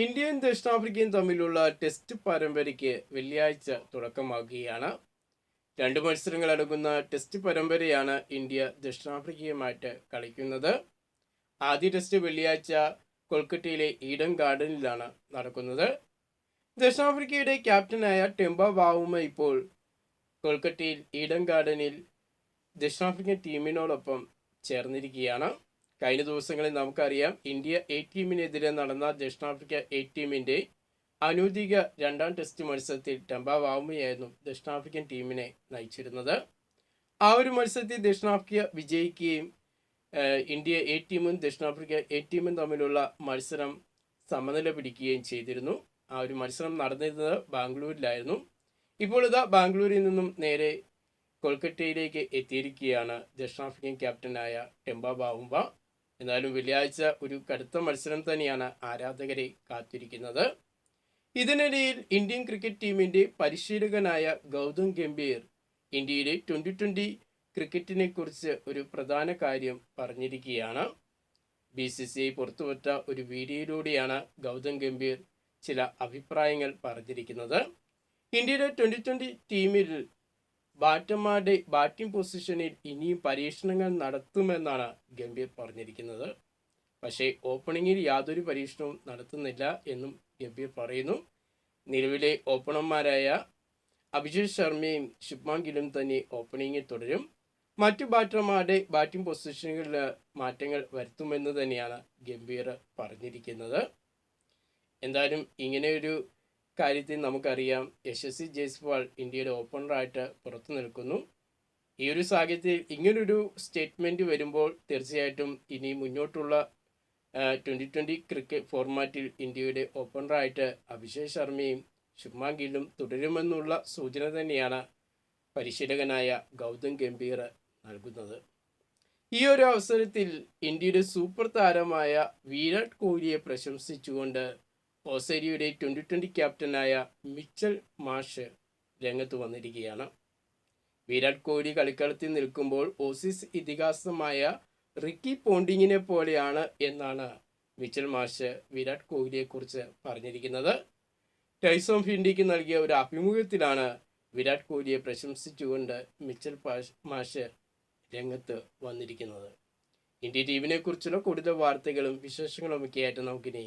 ഇന്ത്യയും ദക്ഷിണാഫ്രിക്കയും തമ്മിലുള്ള ടെസ്റ്റ് പരമ്പരയ്ക്ക് വെള്ളിയാഴ്ച തുടക്കമാകുകയാണ് രണ്ട് മത്സരങ്ങൾ അടങ്ങുന്ന ടെസ്റ്റ് പരമ്പരയാണ് ഇന്ത്യ ദക്ഷിണാഫ്രിക്കയുമായിട്ട് കളിക്കുന്നത്. ആദ്യ ടെസ്റ്റ് വെള്ളിയാഴ്ച കൊൽക്കത്തയിലെ ഈഡൻ ഗാർഡനിലാണ് നടക്കുന്നത്. ദക്ഷിണാഫ്രിക്കയുടെ ക്യാപ്റ്റനായ ടെമ്പ വാവുമ ഇപ്പോൾ കൊൽക്കത്തയിൽ ഈഡൻ ഗാർഡനിൽ ദക്ഷിണാഫ്രിക്കൻ ടീമിനോടൊപ്പം ചേർന്നിരിക്കുകയാണ്. കഴിഞ്ഞ ദിവസങ്ങളിൽ നമുക്കറിയാം ഇന്ത്യ എ ടീമിനെതിരെ നടന്ന ദക്ഷിണാഫ്രിക്ക എ ടീമിന്റെ അനൂദിക രണ്ടാം ടെസ്റ്റ് മത്സരത്തിൽ ടെമ്പ വാവുമയായിരുന്നു ദക്ഷിണാഫ്രിക്കൻ ടീമിനെ നയിച്ചിരുന്നത്. ആ ഒരു മത്സരത്തിൽ ദക്ഷിണാഫ്രിക്ക വിജയിക്കുകയും ഇന്ത്യ എ ടീമും ദക്ഷിണാഫ്രിക്ക എ ടീമും തമ്മിലുള്ള മത്സരം സമനില പിടിക്കുകയും ചെയ്തിരുന്നു. ആ ഒരു മത്സരം നടന്നിരുന്നത് ബാംഗ്ലൂരിലായിരുന്നു. ഇപ്പോൾ ഇതാ ബാംഗ്ലൂരിൽ നിന്നും നേരെ കൊൽക്കത്തയിലേക്ക് എത്തിയിരിക്കുകയാണ് ദക്ഷിണാഫ്രിക്കൻ ക്യാപ്റ്റനായ ടെമ്പ ബാവുമ്പ എന്നാലും വെള്ളിയാഴ്ച ഒരു കടുത്ത മത്സരം തന്നെയാണ് ആരാധകരെ കാത്തിരിക്കുന്നത്. ഇതിനിടയിൽ ഇന്ത്യൻ ക്രിക്കറ്റ് ടീമിന്റെ പരിശീലകനായ ഗൗതം ഗംഭീർ ഇന്ത്യയിലെ ട്വന്റി ട്വന്റി ക്രിക്കറ്റിനെ കുറിച്ച് ഒരു പ്രധാന കാര്യം പറഞ്ഞിരിക്കുകയാണ്. ബി സി സി ഐ പുറത്തുവിട്ട ഒരു വീഡിയോയിലൂടെയാണ് ഗൗതം ഗംഭീർ ചില അഭിപ്രായങ്ങൾ പറഞ്ഞിരിക്കുന്നത്. ഇന്ത്യയുടെ ട്വന്റി ട്വന്റി ടീമിൽ ബാറ്റന്മാരുടെ ബാറ്റിംഗ് പൊസിഷനിൽ ഇനിയും പരീക്ഷണങ്ങൾ നടത്തുമെന്നാണ് ഗംഭീർ പറഞ്ഞിരിക്കുന്നത്. പക്ഷേ ഓപ്പണിങ്ങിൽ യാതൊരു പരീക്ഷണവും നടത്തുന്നില്ല എന്നും ഗംഭീർ പറയുന്നു. നിലവിലെ ഓപ്പണർമാരായ അഭിജിത് ശർമ്മയും ശുഭ്മാൻ ഗിലും തന്നെ ഓപ്പണിങ്ങിൽ തുടരും. മറ്റു ബാറ്റർമാരുടെ ബാറ്റിംഗ് പൊസിഷനുകളിൽ മാറ്റങ്ങൾ വരുത്തുമെന്ന് തന്നെയാണ് ഗംഭീർ പറഞ്ഞിരിക്കുന്നത്. എന്തായാലും ഇങ്ങനെയൊരു കാര്യത്തിൽ നമുക്കറിയാം യശസ്വി ജയ്സ്വാൾ ഇന്ത്യയുടെ ഓപ്പണറായിട്ട് പുറത്തു നിൽക്കുന്നു. ഈ ഒരു സാഹചര്യത്തിൽ ഇങ്ങനൊരു സ്റ്റേറ്റ്മെന്റ് വരുമ്പോൾ തീർച്ചയായിട്ടും ഇനി മുന്നോട്ടുള്ള ട്വന്റി ട്വന്റി ക്രിക്കറ്റ് ഫോർമാറ്റിൽ ഇന്ത്യയുടെ ഓപ്പണറായിട്ട് അഭിഷേക് ശർമ്മയും ശുഭ്മാൻ ഗില്ലും തുടരുമെന്നുള്ള സൂചന തന്നെയാണ് പരിശീലകനായ ഗൗതം ഗംഭീർ നൽകുന്നത്. ഈ ഒരു അവസരത്തിൽ ഇന്ത്യയുടെ സൂപ്പർ താരമായ വിരാട് കോഹ്ലിയെ പ്രശംസിച്ചുകൊണ്ട് ഓസ്ട്രേലിയയുടെ ട്വന്റി ട്വന്റി ക്യാപ്റ്റനായ മിച്ചൽ മാഷ് രംഗത്ത് വന്നിരിക്കുകയാണ്. വിരാട് കോഹ്ലി കളിക്കളത്തിൽ നിൽക്കുമ്പോൾ ഓസീസ് ഇതിഹാസമായ റിക്കി പോണ്ടിങ്ങിനെ പോലെയാണ് എന്നാണ് മിച്ചൽ മാഷ് വിരാട് കോഹ്ലിയെക്കുറിച്ച് പറഞ്ഞിരിക്കുന്നത്. ടൈസ് ഓഫ് ഇന്ത്യയ്ക്ക് നൽകിയ ഒരു അഭിമുഖത്തിലാണ് വിരാട് കോഹ്ലിയെ പ്രശംസിച്ചുകൊണ്ട് മിച്ചൽ പാഷ് മാഷ് രംഗത്ത് വന്നിരിക്കുന്നത്. ഇന്ത്യ ടീമിനെ കുറിച്ചുള്ള കൂടുതൽ വാർത്തകളും വിശേഷങ്ങളും ഒക്കെയായിട്ട് നമുക്കിനി